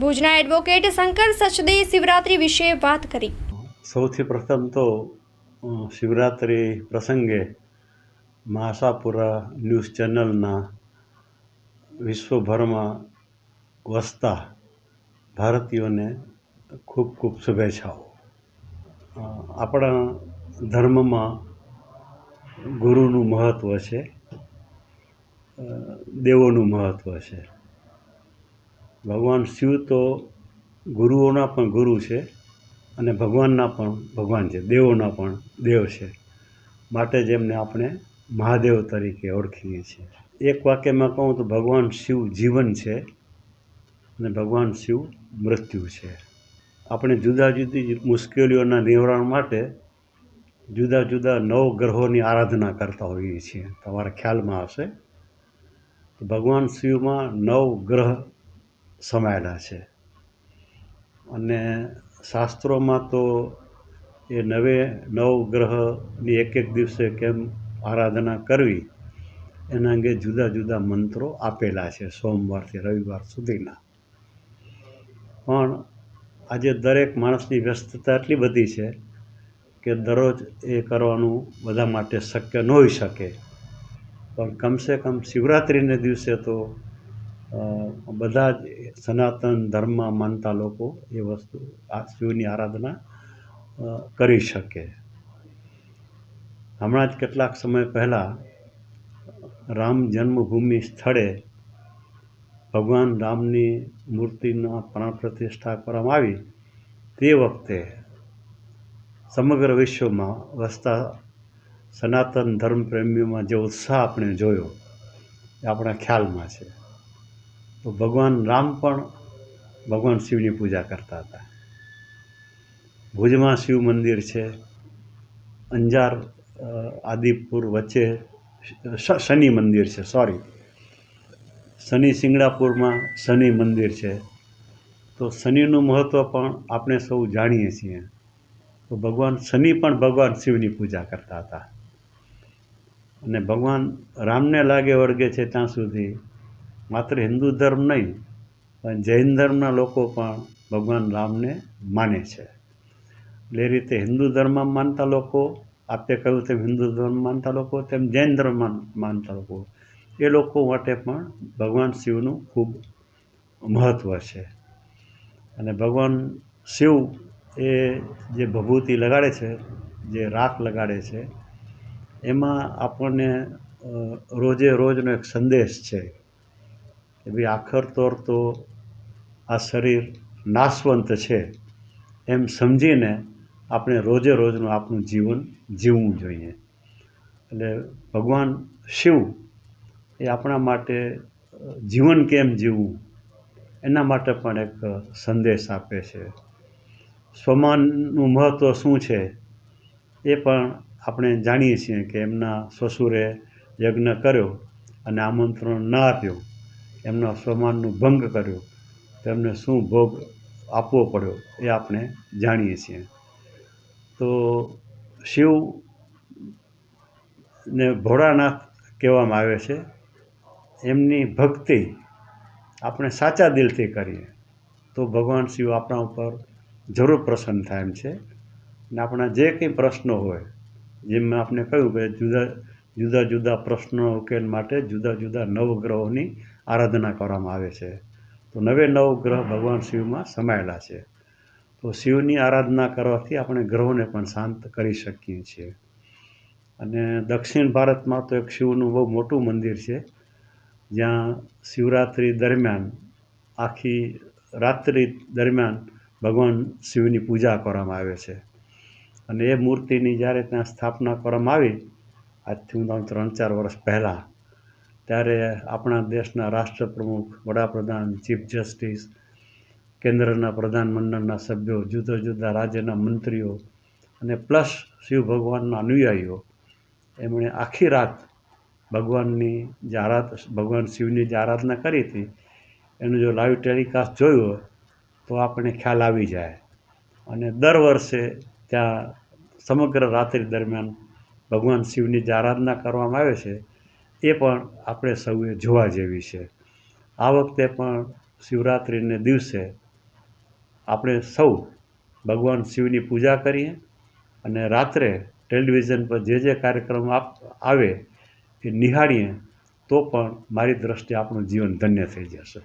ભુજના એડવોકેટ શંકર સચદે શિવરાત્રી વિશે વાત કરી. સૌથી પ્રથમ તો શિવરાત્રિ પ્રસંગે મહાસાપુરા ન્યૂઝ ચેનલના વિશ્વભરમાં વસતા ભારતીયોને ખૂબ ખૂબ શુભેચ્છાઓ. આપણા ધર્મમાં ગુરુનું મહત્ત્વ છે દેવોનું મહત્ત્વ છે. ભગવાન શિવ તો ગુરુઓના પણ ગુરુ છે અને ભગવાનના પણ ભગવાન છે, દેવોના પણ દેવ છે. માટે જેમને આપણે મહાદેવ તરીકે ઓળખીએ છીએ. એક વાક્યમાં કહું તો ભગવાન શિવ જીવન છે અને ભગવાન શિવ મૃત્યુ છે. આપણે જુદા જુદી મુશ્કેલીઓના નિવારણ માટે જુદા જુદા નવ ગ્રહોની આરાધના કરતા હોઈએ છીએ. તમારા ખ્યાલમાં હશે. ભગવાન શિવમાં નવ ગ્રહ સમાયેલા છે. અને શાસ્ત્રોમાં તો એ નવે, નવ ગ્રહની એક એક દિવસે કેમ આરાધના કરવી, એના અંગે જુદા જુદા મંત્રો આપેલા છે સોમવારથી રવિવાર સુધીના. પણ આજે દરેક માણસની વ્યસ્તતા એટલી બધી છે કે દરરોજ એ કરવાનું બધા માટે શક્ય ન હોઈ શકે. પણ કમસે કમ શિવરાત્રિને દિવસે તો બધા જ સનાતન ધર્મમાં માનતા લોકો એ વસ્તુ આ શિવની આરાધના કરી શકે. હમણાં જ કેટલાક સમય પહેલાં રામ જન્મભૂમિ સ્થળે ભગવાન રામની મૂર્તિના પ્રાણ પ્રતિષ્ઠા કરવામાં આવી. તે વખતે સમગ્ર વિશ્વમાં વસતા સનાતન ધર્મ પ્રેમીઓમાં જે ઉત્સાહ આપણે જોયો, એ આપણા ખ્યાલમાં છે. તો ભગવાન રામ પણ ભગવાન શિવની પૂજા કરતા હતા. ભુજમાં શિવ મંદિર છે. અંજાર આદિપુર વચ્ચે શનિ મંદિર છે સોરી શનિ સિંગડાપુરમાં શનિ મંદિર છે. તો શનિનું મહત્ત્વ પણ આપણે સૌ જાણીએ છીએ. તો ભગવાન શનિ પણ ભગવાન શિવની પૂજા કરતા હતા. અને ભગવાન રામને લાગે વળગે છે ત્યાં સુધી માત્ર હિન્દુ ધર્મ નહીં, પણ જૈન ધર્મના લોકો પણ ભગવાન રામને માને છે. એ રીતે હિન્દુ ધર્મમાં માનતા લોકો, આપે કહ્યું તેમ હિન્દુ ધર્મ માનતા લોકો, તેમ જૈન ધર્મમાં માનતા લોકો, એ લોકો માટે પણ ભગવાન શિવનું ખૂબ મહત્ત્વ છે. અને ભગવાન શિવ એ જે ભભૂતિ લગાડે છે, જે રાખ લગાડે છે, એમાં આપણને રોજે રોજનો એક સંદેશ છે. કે ભાઈ આખર તોર તો આ શરીર નાશવંત છે એમ સમજીને આપણે રોજે રોજનું આપણું જીવન જીવવું જોઈએ. એટલે ભગવાન શિવ એ આપણા માટે, જીવન કેમ જીવવું? એના માટે પણ એક સંદેશ આપે છે. સ્વમાનનું મહત્ત્વ શું છે? એ પણ આપણે જાણીએ છીએ કે એમના સસુરે યજ્ઞ કર્યો અને આમંત્રણ ન આપ્યું. એમના સ્વમાનનું ભંગ કર્યો. તેમને શું ભોગ આપવો પડ્યો એ આપણે જાણીએ છીએ. તો શિવ ને ભોળાનાથ કહેવામાં આવે છે, એમની ભક્તિ આપણે સાચા દિલથી કરીએ. તો ભગવાન શિવ આપણા ઉપર જરૂર પ્રસન્ન થાય એમ છે. ને આપણા જે કંઈ પ્રશ્નો હોય, જેમ મેં આપને કહ્યું કે જુદા જુદા જુદા પ્રશ્નો ઉકેલ માટે જુદા જુદા નવગ્રહોની આરાધના કરવામાં આવે છે. તો નવે નવ ગ્રહ ભગવાન શિવમાં સમાયેલા છે. તો શિવની આરાધના કરવાથી આપણે ગ્રહોને પણ શાંત કરી શકીએ છીએ. અને દક્ષિણ ભારતમાં તો એક શિવનું બહુ મોટું મંદિર છે. જ્યાં શિવરાત્રિ દરમિયાન, આખી રાત્રિ દરમિયાન ભગવાન શિવની પૂજા કરવામાં આવે છે. અને એ મૂર્તિની જ્યારે ત્યાં સ્થાપના કરવામાં આવી, આજથી હું ત્રણ ચાર વર્ષ પહેલાં ત્યારે આપણા દેશના રાષ્ટ્રપ્રમુખ, વડાપ્રધાન, ચીફ જસ્ટિસ, કેન્દ્રના પ્રધાનમંડળના સભ્યો, જુદા જુદા રાજ્યના મંત્રીઓ અને પ્લસ શિવ ભગવાનના અનુયાયીઓ, એમણે આખી રાત ભગવાનની જે આરાધ, ભગવાન શિવની જે આરાધના કરી હતી, એનું જો લાઈવ ટેલિકાસ્ટ જોયું તો આપણને ખ્યાલ આવી જાય. અને દર વર્ષે ત્યાં સમગ્ર રાત્રિ દરમિયાન ભગવાન શિવની જે આરાધના કરવામાં આવે છે એ પણ આપણે સૌએ જોવા જેવી છે. આ વખતે પણ શિવરાત્રિને દિવસે આપણે સૌ ભગવાન શિવની પૂજા કરીએ અને રાત્રે ટેલિવિઝન પર જે જે કાર્યક્રમ આપ, આવે એ નિહાળીએ તો પણ મારી દૃષ્ટિએ આપણું જીવન ધન્ય થઈ જશે.